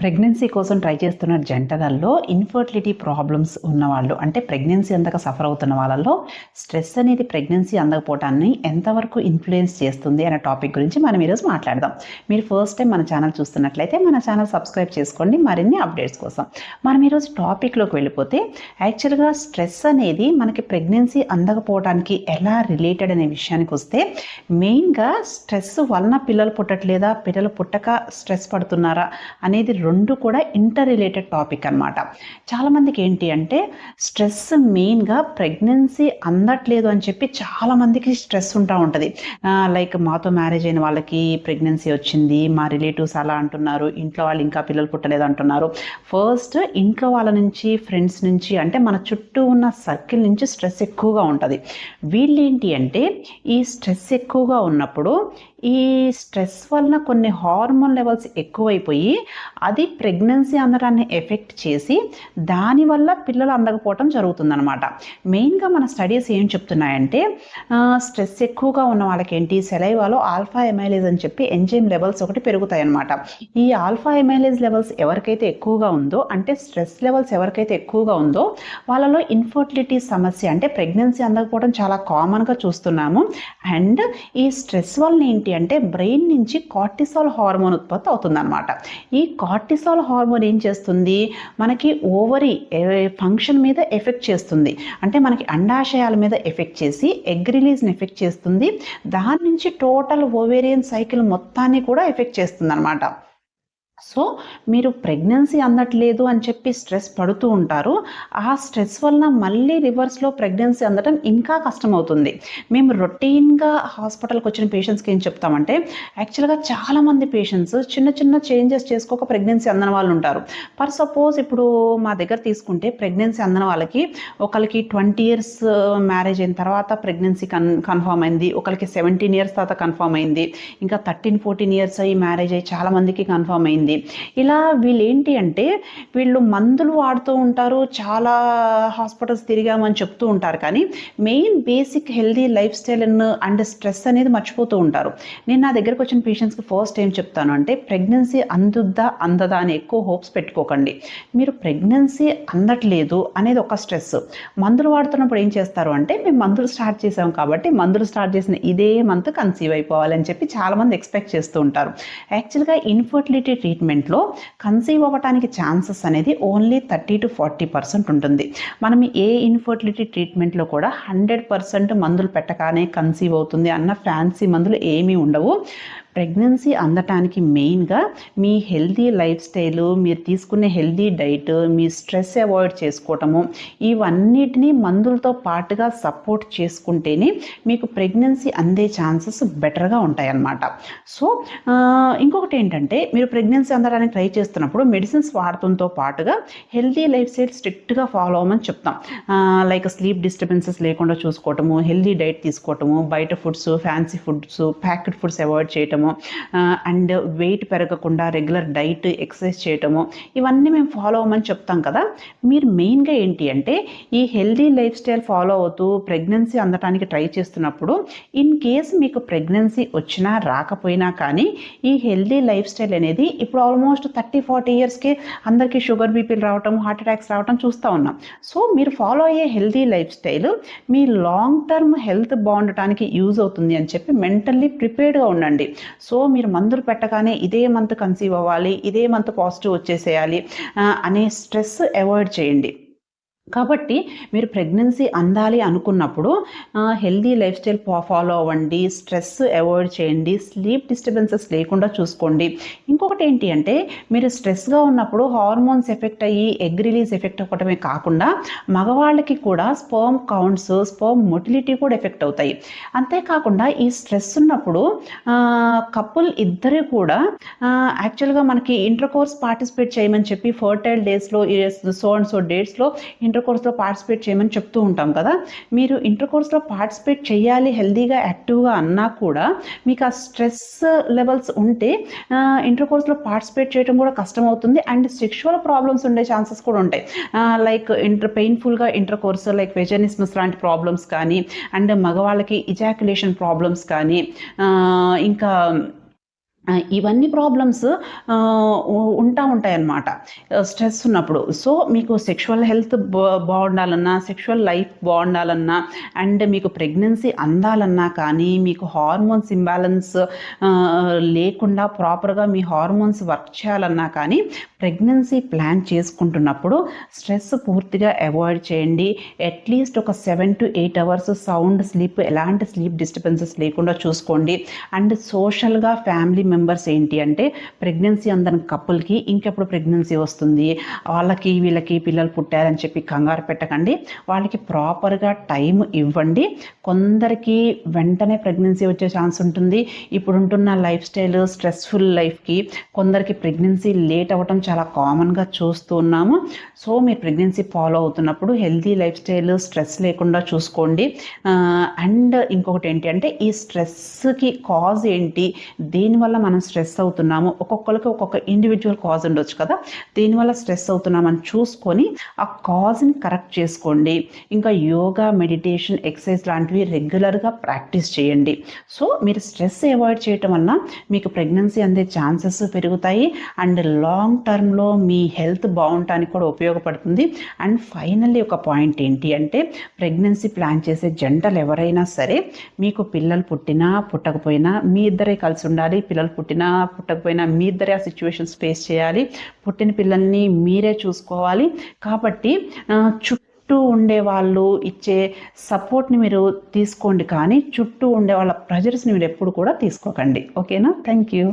Pregnancy కోసం try చేస్తున్న జంటలలో infertility problems ఉన్నవాళ్ళు అంటే ప్రెగ్నెన్సీ అందక సఫర్ అవుతున్న వాళ్ళలో స్ట్రెస్ అనేది ప్రెగ్నెన్సీ అందకపోవటాన్ని ఎంతవరకు ఇన్ఫ్లుయెన్స్ చేస్తుంది అనే టాపిక్ గురించి మనం ఈరోజు మాట్లాడదాం. మీరు ఫస్ట్ టైం మన ఛానల్ చూస్తున్నట్లయితే మన ఛానల్ సబ్స్క్రైబ్ చేసుకోండి. మరిన్ని అప్డేట్స్ కోసం మనం ఈరోజు టాపిక్లోకి వెళ్ళిపోతే యాక్చువల్గా స్ట్రెస్ అనేది మనకి ప్రెగ్నెన్సీ అందకపోవడానికి ఎలా రిలేటెడ్ అనే విషయానికి వస్తే మెయిన్గా స్ట్రెస్ వలన పిల్లలు పుట్టట్లేదా? పిల్లలు పుట్టక స్ట్రెస్ పడుతున్నారా? అనేది రెండు కూడా ఇంటర్ రిలేటెడ్ టాపిక్ అనమాట చాలామందికి ఏంటి అంటే స్ట్రెస్ మెయిన్గా ప్రెగ్నెన్సీ అందట్లేదు అని చెప్పి చాలామందికి స్ట్రెస్ ఉంటా ఉంటుంది. లైక్ మాతో మ్యారేజ్ అయిన వాళ్ళకి ప్రెగ్నెన్సీ వచ్చింది మా రిలేటివ్స్ అలా అంటున్నారు ఇంట్లో వాళ్ళు ఇంకా పిల్లలు పుట్టలేదు అంటున్నారు. ఫస్ట్ ఇంట్లో వాళ్ళ నుంచి ఫ్రెండ్స్ నుంచి అంటే మన చుట్టూ ఉన్న సర్కిల్ నుంచి స్ట్రెస్ ఎక్కువగా ఉంటుంది. వీళ్ళేంటి అంటే ఈ స్ట్రెస్ ఎక్కువగా ఉన్నప్పుడు ఈ స్ట్రెస్ వలన కొన్ని హార్మోన్ లెవెల్స్ ఎక్కువైపోయి అది ప్రెగ్నెన్సీ అందడాన్ని ఎఫెక్ట్ చేసి దానివల్ల పిల్లలు అందకపోవటం జరుగుతుందనమాట మెయిన్గా మన స్టడీస్ ఏం చెప్తున్నాయంటే స్ట్రెస్ ఎక్కువగా ఉన్న వాళ్ళకి ఏంటి సెలైవాలో ఆల్ఫా ఎమైలేజ్ అని చెప్పి ఎంజైమ్ లెవెల్స్ ఒకటి పెరుగుతాయన్నమాట. ఈ ఆల్ఫా ఎమైలేజ్ లెవెల్స్ ఎవరికైతే ఎక్కువగా ఉందో అంటే స్ట్రెస్ లెవెల్స్ ఎవరికైతే ఎక్కువగా ఉందో వాళ్ళలో ఇన్ఫర్టిలిటీ సమస్య అంటే ప్రెగ్నెన్సీ అందకపోవడం చాలా కామన్గా చూస్తున్నాము. అండ్ ఈ స్ట్రెస్ వల్ల ఏంటి అంటే బ్రెయిన్ నుంచి కార్టిసాల్ హార్మోన్ ఉత్పత్తి అవుతుందన్నమాట. ఈ కార్టిసాల్ హార్మోన్ ఏం చేస్తుంది? మనకి ఓవరీ ఫంక్షన్ మీద ఎఫెక్ట్ చేస్తుంది. అంటే మనకి అండాశయాల మీద ఎఫెక్ట్ చేసి ఎగ్ రిలీజ్ని ఎఫెక్ట్ చేస్తుంది. దాని నుంచి టోటల్ ఓవేరియన్ సైకిల్ మొత్తాన్ని కూడా ఎఫెక్ట్ చేస్తుంది అనమాట సో మీరు ప్రెగ్నెన్సీ అందట్లేదు అని చెప్పి స్ట్రెస్ పడుతూ ఉంటారు. ఆ స్ట్రెస్ వలన మళ్ళీ రివర్స్లో ప్రెగ్నెన్సీ అందడం ఇంకా కష్టమవుతుంది. మేము రొటీన్గా హాస్పిటల్కి వచ్చిన పేషెంట్స్కి ఏం చెప్తామంటే యాక్చువల్గా చాలామంది పేషెంట్స్ చిన్న చిన్న చేంజెస్ చేసుకోక ప్రెగ్నెన్సీ అందని వాళ్ళు ఉంటారు. ఫర్ సపోజ్ ఇప్పుడు మా దగ్గర తీసుకుంటే ప్రెగ్నెన్సీ అందిన వాళ్ళకి ఒకరికి ట్వంటీ ఇయర్స్ మ్యారేజ్ uh, అయిన తర్వాత ప్రెగ్నెన్సీ కన్ కన్ఫర్మ్ అయింది. ఒకరికి సెవెంటీన్ ఇయర్స్ తర్వాత కన్ఫర్మ్ అయింది. ఇంకా థర్టీన్ ఫోర్టీన్ ఇయర్స్ అయ్యి మ్యారేజ్ అయ్యి చాలామందికి కన్ఫర్మ్ అయింది. అయింది ఇలా వీళ్ళేంటి అంటే వీళ్ళు మందులు వాడుతూ ఉంటారు చాలా హాస్పిటల్స్ తిరిగామని చెప్తూ ఉంటారు. కానీ main basic healthy lifestyle and stress అనేది మర్చిపోతూ ఉంటారు. నేను నా దగ్గరకు వచ్చిన పేషెంట్స్కి ఫస్ట్ ఏం చెప్తాను అంటే ప్రెగ్నెన్సీ అందుద్దా అందదా అని ఎక్కువ హోప్స్ పెట్టుకోకండి. మీరు ప్రెగ్నెన్సీ అందట్లేదు అనేది ఒక స్ట్రెస్. మందులు వాడుతున్నప్పుడు ఏం చేస్తారు అంటే మేము మందులు స్టార్ట్ చేసాం కాబట్టి మందులు స్టార్ట్ చేసిన ఇదే మంత్ కన్సీవ్ అయిపోవాలని చెప్పి చాలామంది ఎక్స్పెక్ట్ చేస్తూ ఉంటారు. యాక్చువల్గా ఇన్ఫర్టిలిటీ ట్రీట్మెంట్లో కన్సీవ్ అవ్వడానికి ఛాన్సెస్ అనేది only thirty to forty percent ఉంటుంది. మనం ఏ ఇన్ఫర్టిలిటీ ట్రీట్మెంట్లో కూడా హండ్రెడ్ పర్సెంట్ మందులు పెట్టగానే కన్సీవ్ అవుతుంది అన్న ఫ్యాన్సీ మందులు ఏమీ ఉండవు. ప్రెగ్నెన్సీ అందటానికి మెయిన్గా మీ హెల్దీ లైఫ్ స్టైలు మీరు తీసుకునే హెల్దీ డైట్ మీ స్ట్రెస్ అవాయిడ్ చేసుకోవటము ఇవన్నిటినీ మందులతో పాటుగా సపోర్ట్ చేసుకుంటేనే మీకు ప్రెగ్నెన్సీ అందే ఛాన్సెస్ బెటర్గా ఉంటాయన్నమాట. సో ఇంకొకటి ఏంటంటే మీరు ప్రెగ్నెన్సీ అందడానికి ట్రై చేస్తున్నప్పుడు మెడిసిన్స్ వాడటంతో పాటుగా హెల్దీ లైఫ్ స్టైల్ స్ట్రిక్ట్గా ఫాలో అవ్వమని చెప్తాం. లైక్ స్లీప్ డిస్టర్బెన్సెస్ లేకుండా చూసుకోవటము హెల్దీ డైట్ తీసుకోవటము బయట foods fancy foods packet foods avoid చేయటము అండ్ వెయిట్ పెరగకుండా రెగ్యులర్ డైట్ ఎక్సర్సైజ్ చేయటము ఇవన్నీ మేము ఫాలో అవ్వమని చెప్తాం కదా. మీరు మెయిన్గా ఏంటి అంటే ఈ హెల్దీ లైఫ్ స్టైల్ ఫాలో అవుతూ ప్రెగ్నెన్సీ అందటానికి ట్రై చేస్తున్నప్పుడు ఇన్ కేస్ మీకు ప్రెగ్నెన్సీ వచ్చినా రాకపోయినా కానీ ఈ హెల్దీ లైఫ్ స్టైల్ అనేది ఇప్పుడు ఆల్మోస్ట్ థర్టీ ఫార్టీ ఇయర్స్కి అందరికీ షుగర్ బీపీలు రావటం హార్ట్ అటాక్స్ రావటం చూస్తూ ఉన్నాం. సో మీరు ఫాలో అయ్యే హెల్దీ లైఫ్ స్టైల్ మీ లాంగ్ టర్మ్ హెల్త్ బాగుండటానికి యూజ్ అవుతుంది అని చెప్పి మెంటల్లీ ప్రిపేర్డ్గా ఉండండి. సో మీరు మందులు పెట్టగానే ఇదే మంత్ కన్సీవ్ అవ్వాలి ఇదే మంత్ పాజిటివ్ వచ్చేసేయాలి అనే స్ట్రెస్ అవాయిడ్ చేయండి. కాబట్టి మీరు ప్రెగ్నెన్సీ అందాలి అనుకున్నప్పుడు హెల్దీ లైఫ్ స్టైల్ ఫాలో అవ్వండి స్ట్రెస్ అవాయిడ్ చేయండి స్లీప్ డిస్టర్బెన్సెస్ లేకుండా చూసుకోండి. ఇంకొకటి ఏంటి అంటే మీరు స్ట్రెస్గా ఉన్నప్పుడు హార్మోన్స్ ఎఫెక్ట్ అయ్యి ఎగ్ రిలీజ్ ఎఫెక్ట్ అవ్వటమే కాకుండా మగవాళ్ళకి కూడా స్పర్మ్ కౌంట్స్ స్పర్మ్ మొటిలిటీ కూడా ఎఫెక్ట్ అవుతాయి. అంతేకాకుండా ఈ స్ట్రెస్ ఉన్నప్పుడు కపుల్ ఇద్దరు కూడా యాక్చువల్గా మనకి ఇంటర్ కోర్స్ పార్టిసిపేట్ చేయమని చెప్పి ఫర్టైల్ డేస్లో సో అండ్ సో డేట్స్లో ఇంటర్ ఇంటర్ కోర్స్లో పార్టిసిపేట్ చేయమని చెప్తూ ఉంటాం కదా. మీరు ఇంటర్ కోర్స్లో పార్టిసిపేట్ చేయాలి హెల్దీగా యాక్టివ్గా అన్నా కూడా మీకు ఆ స్ట్రెస్ లెవెల్స్ ఉంటే ఇంటర్ కోర్స్లో పార్టిసిపేట్ చేయడం కూడా కష్టమవుతుంది. అండ్ సెక్షువల్ ప్రాబ్లమ్స్ ఉండే ఛాన్సెస్ కూడా ఉంటాయి. లైక్ ఇంటర్ పెయిన్ఫుల్గా ఇంటర్ కోర్స్ లైక్ వెజనిస్మస్ లాంటి ప్రాబ్లమ్స్ కానీ అండ్ మగవాళ్ళకి ఇజాక్యులేషన్ ప్రాబ్లమ్స్ కానీ ఇంకా ఇవన్నీ ప్రాబ్లమ్స్ ఉంటా ఉంటాయి అన్నమాట స్ట్రెస్ ఉన్నప్పుడు. సో మీకు సెక్షువల్ హెల్త్ బాగుండాలన్నా సెక్షువల్ లైఫ్ బాగుండాలన్నా అండ్ మీకు ప్రెగ్నెన్సీ అందాలన్నా కానీ మీకు హార్మోన్స్ ఇంబ్యాలెన్స్ లేకుండా ప్రాపర్గా మీ హార్మోన్స్ వర్క్ చేయాలన్నా కానీ ప్రెగ్నెన్సీ ప్లాన్ చేసుకుంటున్నప్పుడు స్ట్రెస్ పూర్తిగా అవాయిడ్ చేయండి. అట్లీస్ట్ ఒక seven to eight hours sound sleep ఎలాంటి స్లీప్ డిస్టర్బెన్సెస్ లేకుండా చూసుకోండి. అండ్ సోషల్గా ఫ్యామిలీ మెంబర్స్ ఏంటి అంటే ప్రెగ్నెన్సీ అందరి కపుల్కి ఇంకెప్పుడు ప్రెగ్నెన్సీ వస్తుంది వాళ్ళకి వీళ్ళకి పిల్లలు పుట్టారని చెప్పి కంగారు పెట్టకండి. వాళ్ళకి ప్రాపర్గా టైం ఇవ్వండి. కొందరికి వెంటనే ప్రెగ్నెన్సీ వచ్చే ఛాన్స్ ఉంటుంది. ఇప్పుడు ఉంటున్న లైఫ్ స్టైల్ స్ట్రెస్ఫుల్ లైఫ్కి కొందరికి ప్రెగ్నెన్సీ లేట్ అవ్వటం చాలా కామన్గా చూస్తూ ఉన్నాము. సో మీరు ప్రెగ్నెన్సీ ఫాలో అవుతున్నప్పుడు హెల్తీ లైఫ్ స్టైల్ స్ట్రెస్ లేకుండా చూసుకోండి. అండ్ ఇంకొకటి ఏంటి అంటే ఈ స్ట్రెస్కి కాజ్ ఏంటి? దీనివల్ల మనం స్ట్రెస్ అవుతున్నాము ఒక్కొక్కరికి ఒక్కొక్క ఇండివిజువల్ కాజ్ ఉండొచ్చు కదా. దీనివల్ల స్ట్రెస్ అవుతున్నామని చూసుకొని ఆ కాజ్ని కరెక్ట్ చేసుకోండి. ఇంకా యోగా మెడిటేషన్ ఎక్సర్సైజ్ లాంటివి రెగ్యులర్గా ప్రాక్టీస్ చేయండి. సో మీరు స్ట్రెస్ అవాయిడ్ చేయటం వల్ల మీకు ప్రెగ్నెన్సీ అందే ఛాన్సెస్ పెరుగుతాయి. అండ్ లాంగ్ టర్మ్లో మీ హెల్త్ బాగుండటానికి కూడా ఉపయోగపడుతుంది. అండ్ ఫైనల్లీ ఒక పాయింట్ ఏంటి అంటే ప్రెగ్నెన్సీ ప్లాన్ చేసే జంటలు ఎవరైనా సరే మీకు పిల్లలు పుట్టినా పుట్టకపోయినా మీ ఇద్దరే కలిసి ఉండాలి పిల్లలు పుట్టినా పుట్టకపోయినా మీ ఇద్దరే ఆ సిచ్యువేషన్స్ ఫేస్ చేయాలి. పుట్టిన పిల్లల్ని మీరే చూసుకోవాలి. కాబట్టి చుట్టూ ఉండే వాళ్ళు ఇచ్చే సపోర్ట్ని మీరు తీసుకోండి. కానీ చుట్టూ ఉండే వాళ్ళ ప్రెజర్స్ని మీరు ఎప్పుడు కూడా తీసుకోకండి. ఓకేనా? Thank you.